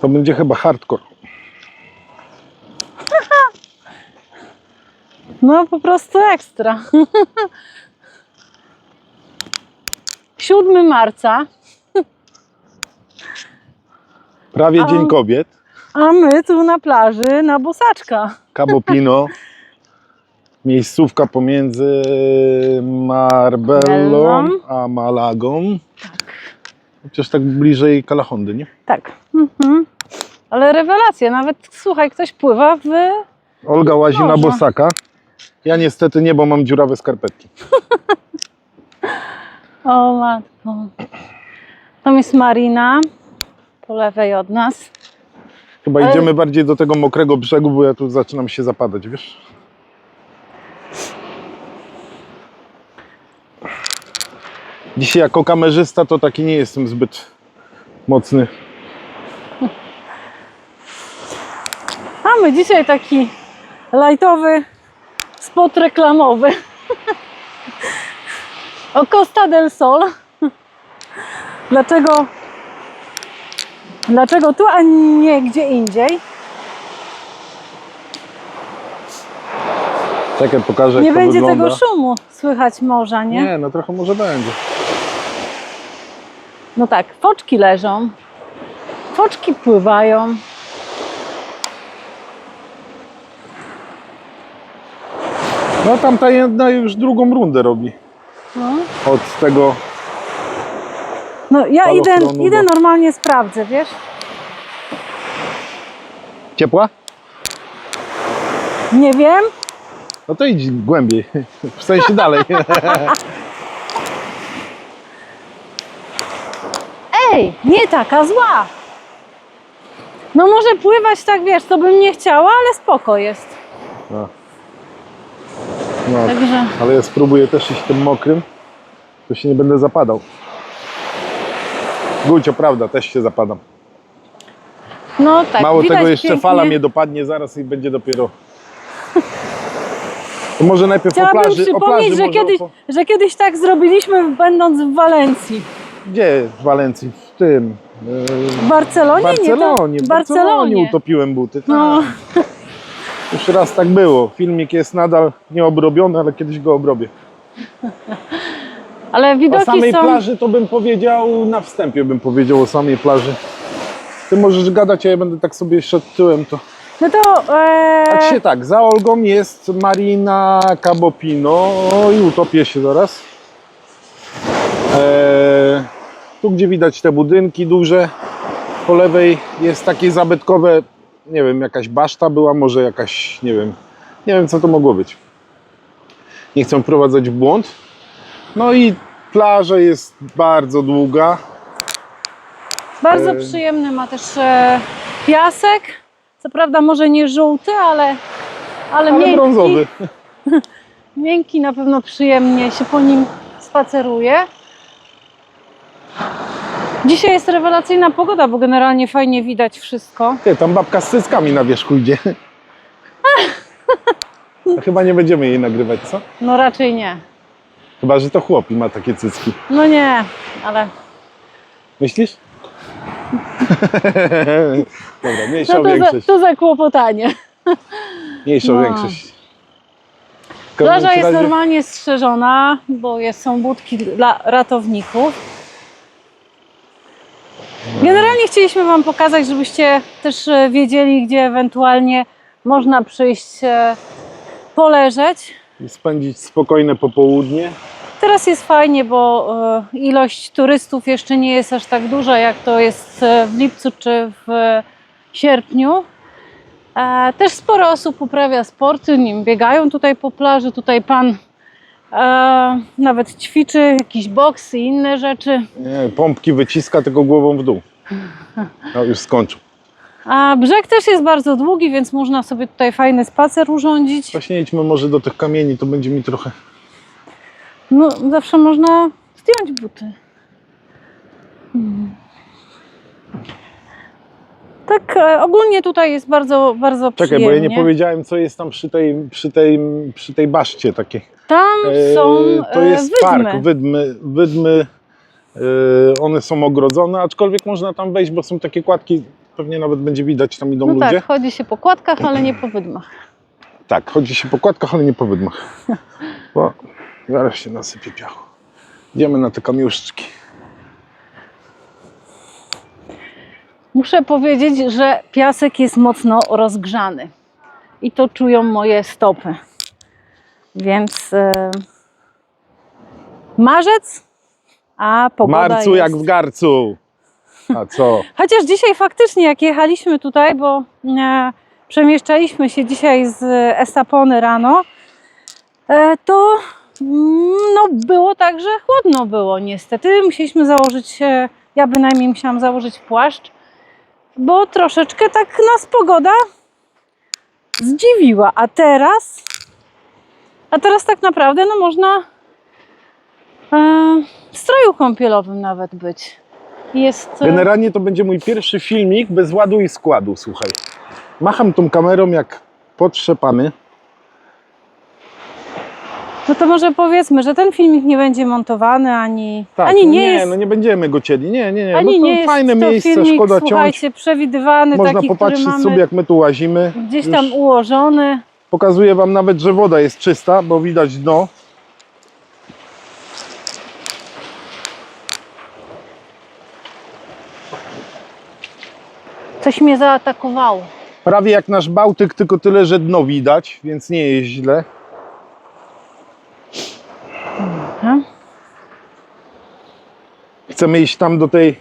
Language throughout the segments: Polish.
To będzie chyba hardcore. No po prostu ekstra. 7 marca, Prawie A- Dzień Kobiet. a my tu na plaży na bosaczka. Cabo Pino. Miejscówka pomiędzy Marbellą Bellą. a Malagą. Chociaż tak bliżej Kalahondy, nie? Tak. Mhm. Ale rewelacja, nawet słuchaj, ktoś pływa w. Olga łazi na bosaka. Ja niestety nie, bo mam dziurawe skarpetki. O matko. Tam jest marina po lewej od nas. Chyba Ale- idziemy bardziej do tego mokrego brzegu, bo ja tu zaczynam się zapadać, wiesz? Dzisiaj jako kamerzysta to taki nie jestem zbyt mocny. Mamy dzisiaj taki lajtowy spot reklamowy. O Costa del Sol. Dlaczego? Dlaczego tu, a nie gdzie indziej? Czekaj, pokażę jak Nie to będzie wygląda. tego szumu słychać morza, nie? Nie, no trochę może będzie. No tak, foczki leżą. Foczki pływają. No tam ta jedna już drugą rundę robi. No, Od tego, no ja idę, idę normalnie sprawdzę, wiesz? ciepła? Nie wiem. No to idź głębiej, w sensie dalej. Ej, nie taka zła. No może pływać tak, wiesz, to bym nie chciała, ale spoko jest. No. No, Także ale ja spróbuję też iść tym mokrym, to się nie będę zapadał. Gulcio, prawda, też się zapadam. no tak, Mało tego, jeszcze pięknie. fala mnie dopadnie zaraz i będzie dopiero... To może najpierw o Chciałabym plaży, o przypomnieć, plaży że, kiedyś, że kiedyś tak zrobiliśmy będąc w Walencji. Gdzie w Walencji? W tym... W Barcelonie? W Barcelonie, Nie, to, w Barcelonie utopiłem buty. Tak. No, Już raz tak było. Filmik jest nadal nieobrobiony, ale kiedyś go obrobię. ale O widoki samej są... plaży to bym powiedział, na wstępie bym powiedział o samej plaży. Ty możesz gadać, a ja będę tak sobie szedł tyłem, to... No to... E... Tak się tak, za Olgą jest Marina Cabo Pino. Oj, utopię się zaraz. Eee, tu, gdzie widać te budynki duże, po lewej jest takie zabytkowe, nie wiem, jakaś baszta była, może jakaś, nie wiem, nie wiem, co to mogło być. Nie chcę wprowadzać w błąd. No i plaża jest bardzo długa. Bardzo e- przyjemny ma też e, piasek. Co prawda może nie żółty, ale, ale, Ale miękki. brązowy. Miękki na pewno przyjemnie się po nim spaceruje. Dzisiaj jest rewelacyjna pogoda, bo generalnie fajnie widać wszystko. Ty, tam babka z cyckami na wierzchu idzie. A Chyba nie będziemy jej nagrywać, co? No raczej nie. Chyba, że to chłop i ma takie cycki. No nie, ale Myślisz? Dobra, mniejsza no o to, za, większość. to zakłopotanie. Mniejsza o no. większość. W każdym Plaża jest razie- normalnie strzeżona, bo jest, są budki dla ratowników. Generalnie chcieliśmy Wam pokazać, żebyście też e, wiedzieli, gdzie ewentualnie można przyjść e, poleżeć. Spędzić spokojne popołudnie. Teraz jest fajnie, bo e, ilość turystów jeszcze nie jest aż tak duża, jak to jest w lipcu czy w sierpniu. Też sporo osób uprawia sporty, nim biegają tutaj po plaży. Tutaj pan e, nawet ćwiczy jakiś boks i inne rzeczy. Nie, pompki wyciska tylko głową w dół. No już skończył. A brzeg też jest bardzo długi, więc można sobie tutaj fajny spacer urządzić. Właśnie idźmy może do tych kamieni, to będzie mi trochę... No, zawsze można zdjąć buty. Hmm. Tak, e, ogólnie tutaj jest bardzo, bardzo Czekaj, przyjemnie. bo ja nie powiedziałem, co jest tam przy tej, przy tej, przy tej baszcie takiej. Tam są Eee, to e, jest wydmy. park, wydmy, wydmy eee, one są ogrodzone, aczkolwiek można tam wejść, bo są takie kładki pewnie nawet będzie widać, tam idą No ludzie. tak, chodzi się po kładkach, ale nie po wydmach. Tak, chodzi się po kładkach, ale nie po wydmach. Bo zaraz się nasypie piachu. Idziemy na te kamiuszczki. Muszę powiedzieć, że piasek jest mocno rozgrzany. I to czują moje stopy. Więc e, marzec, a pogoda marcu jest... jak w garcu. A co? Chociaż dzisiaj faktycznie, jak jechaliśmy tutaj, bo e, przemieszczaliśmy się dzisiaj z Estapony rano, e, to mm, no, było tak, że chłodno było niestety. Musieliśmy założyć, e, ja bynajmniej musiałam założyć płaszcz, bo troszeczkę tak nas pogoda zdziwiła. A teraz, a teraz tak naprawdę no, można e, w stroju kąpielowym nawet być. Jest, e, Generalnie to będzie mój pierwszy filmik bez ładu i składu, słuchaj. Macham tą kamerą jak potrzepany. No to może powiedzmy, że ten filmik nie będzie montowany, ani, Tak, ani no nie, nie, jest, no nie będziemy go cieli. Nie, nie, nie. ani no to nie jest fajne to miejsce, filmik, szkoda ciąć. słuchajcie, przewidywany, Można taki, który popatrzeć mamy sobie jak my tu łazimy. gdzieś tam Już ułożony. Pokazuję wam nawet, że woda jest czysta, bo widać dno. Coś mnie zaatakowało. Prawie jak nasz Bałtyk, tylko tyle, że dno widać, więc nie jest źle. Chcemy iść tam do tej,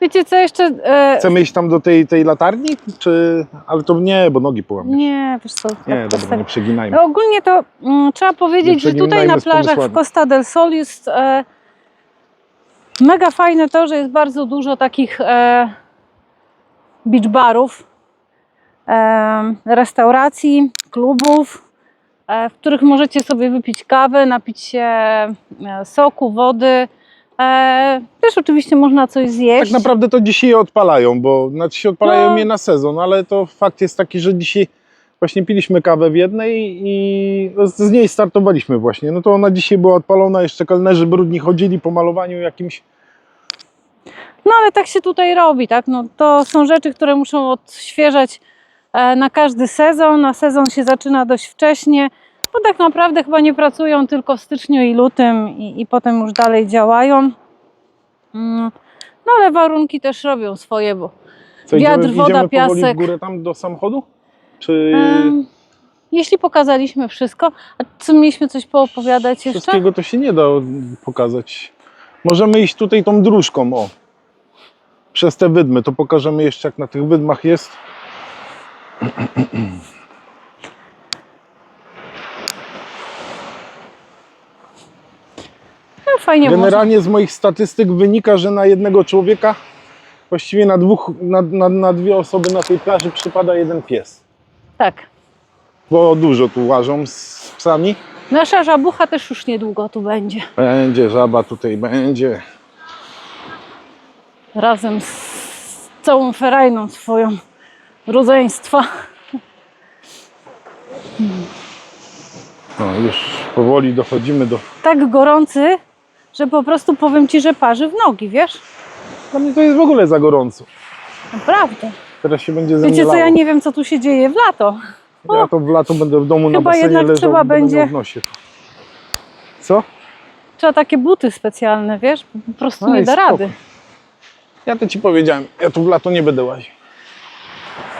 Wiecie co jeszcze? E, chcemy iść tam do tej, tej latarni? Czy... Ale to nie, bo nogi połamiesz. nie, wiesz co? Nie, tak dobra, postawię. nie przeginajmy. No ogólnie to mm, trzeba powiedzieć, że tutaj na plażach w. Costa del Sol jest e, mega fajne to, że jest bardzo dużo takich e, beach barów, e, restauracji, klubów, e, w których możecie sobie wypić kawę, napić się e, soku, wody. E, też oczywiście można coś zjeść. Tak naprawdę to dzisiaj je odpalają, bo znaczy się odpalają No. je na sezon, ale to fakt jest taki, że dzisiaj właśnie piliśmy kawę w jednej i z niej startowaliśmy właśnie. No to ona dzisiaj była odpalona, jeszcze kelnerzy brudni chodzili po malowaniu jakimś. No ale tak się tutaj robi, tak? No, to są rzeczy, które muszą odświeżać e, na każdy sezon, a sezon się zaczyna dość wcześnie, bo tak naprawdę chyba nie pracują tylko w styczniu i lutym i, i potem już dalej działają. Mm, No ale warunki też robią swoje, bo Co, Wiatr, idziemy, woda, idziemy powoli w piasek. górę tam do samochodu? Czy em, jeśli pokazaliśmy wszystko, a co mieliśmy coś poopowiadać jeszcze? wszystkiego to się nie da pokazać? Możemy iść tutaj tą dróżką, o. Przez te wydmy, to pokażemy jeszcze jak na tych wydmach jest. Fajnie może. Generalnie z moich statystyk wynika, że na jednego człowieka właściwie na, dwóch, na, na, na dwie osoby na tej plaży przypada jeden pies. Tak. Bo dużo tu łażą z psami. Nasza żabucha też już niedługo tu będzie. Będzie żaba tutaj, będzie. razem z całą ferajną swoją rodzeństwa. No już powoli dochodzimy do... Tak gorący, że po prostu powiem Ci, że parzy w nogi, wiesz? Dla mnie to jest w ogóle za gorąco. Naprawdę. Teraz się będzie Wiecie zamielało. co, ja nie wiem co tu się dzieje w lato. Ja to w lato będę w domu na Chyba basenie jednak leżał trzeba będzie- w nosie. Co? Trzeba takie buty specjalne, wiesz? Po prostu No nie da spoko. rady. Ja to ci powiedziałem, ja tu w lato nie będę łaził.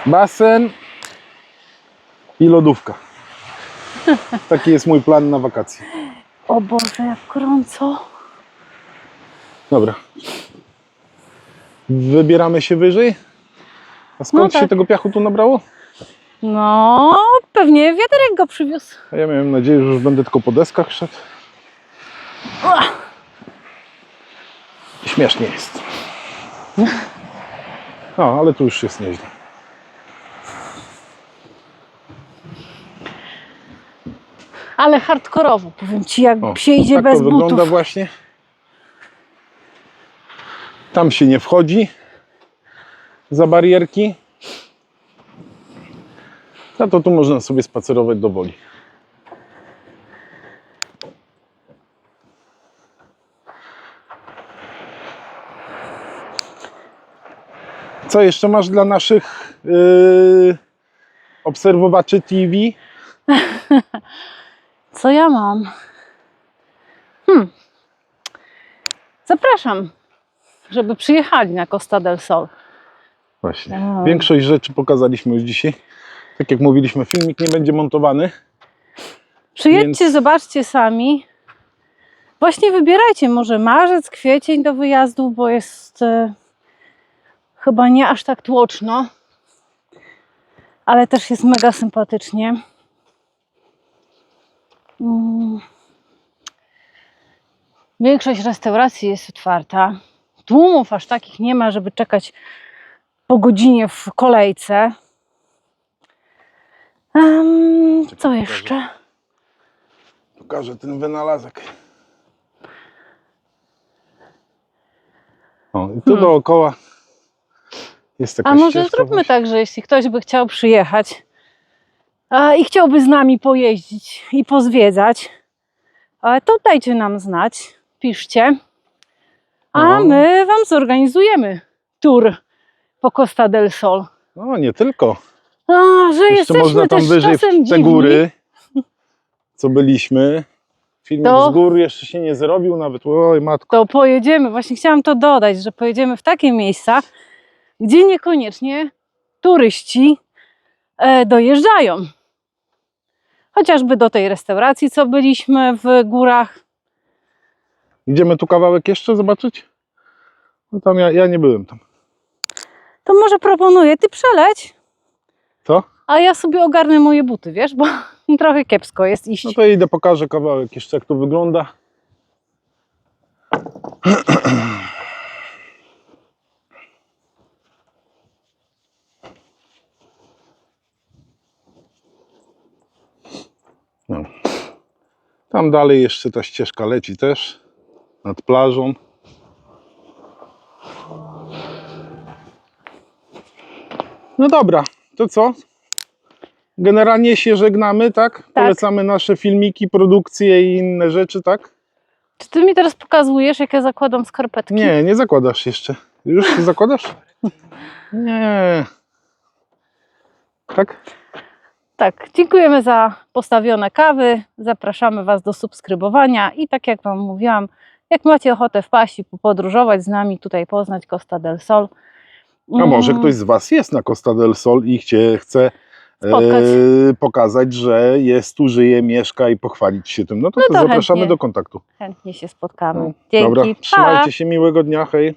Basen i lodówka. Taki jest mój plan na wakacje. O Boże, jak gorąco. Dobra. Wybieramy się wyżej. A skąd No tak. się tego piachu tu nabrało? No, pewnie wiaterek go przywiózł. A ja miałem nadzieję, że już będę tylko po deskach szedł. Śmiesznie jest. No, ale tu już jest nieźle. Ale hardkorowo, powiem Ci, jak O, się idzie tak bez to wygląda butów. właśnie. Tam się nie wchodzi za barierki. Za to tu można sobie spacerować do woli. Co jeszcze masz dla naszych yy, obserwowaczy TV? Co ja mam? Hmm. Zapraszam, żeby przyjechali na Costa del Sol. Właśnie. Większość rzeczy pokazaliśmy już dzisiaj. Tak jak mówiliśmy, filmik nie będzie montowany. Przyjedźcie, Więc- zobaczcie sami. Właśnie wybierajcie może marzec, kwiecień do wyjazdów, bo jest e, chyba nie aż tak tłoczno, ale też jest mega sympatycznie. Mm. Większość restauracji jest otwarta. Tłumów aż takich nie ma, żeby czekać po godzinie w kolejce. Em, co jeszcze? Pokażę ten wynalazek. O, i tu Hmm. dookoła jest taka A może zróbmy właśnie. tak, że jeśli ktoś by chciał przyjechać a, i chciałby z nami pojeździć i pozwiedzać, a, to dajcie nam znać, piszcie, a my Wam zorganizujemy tour po Costa del Sol. No nie tylko. A, że Jeszcze jesteśmy można tam też wyżej czasem w te dziwni. góry, co byliśmy. Filmik To- z gór jeszcze się nie zrobił nawet. Oj matko. To pojedziemy, właśnie chciałam to dodać, że pojedziemy w takie miejsca, gdzie niekoniecznie turyści e, dojeżdżają. Chociażby do tej restauracji, co byliśmy w górach. Idziemy tu kawałek jeszcze zobaczyć? No tam ja, ja nie byłem tam. To może proponuję, ty przeleć, Co? a ja sobie ogarnę moje buty, wiesz, bo trochę kiepsko jest iść. No to idę, pokażę kawałek jeszcze jak to wygląda. No. Tam dalej jeszcze ta ścieżka leci też nad plażą. No dobra, to co? Generalnie się żegnamy, tak? Polecamy nasze filmiki, produkcje i inne rzeczy, tak? Czy ty mi teraz pokazujesz, jak ja zakładam skarpetki? Nie, nie zakładasz jeszcze. Już zakładasz? Nie. Tak? Tak, dziękujemy za postawione kawy. Zapraszamy Was do subskrybowania i tak jak Wam mówiłam, jak macie ochotę wpaść i podróżować z nami, tutaj poznać Costa del Sol. A może mm, ktoś z Was jest na Costa del Sol i chcie, chce Spotkać. e, pokazać, że jest tu, żyje, mieszka i pochwalić się tym, no to, No to to zapraszamy chętnie. do kontaktu. Chętnie się spotkamy. No, Dzięki. Dobra, pa! trzymajcie się, miłego dnia, hej.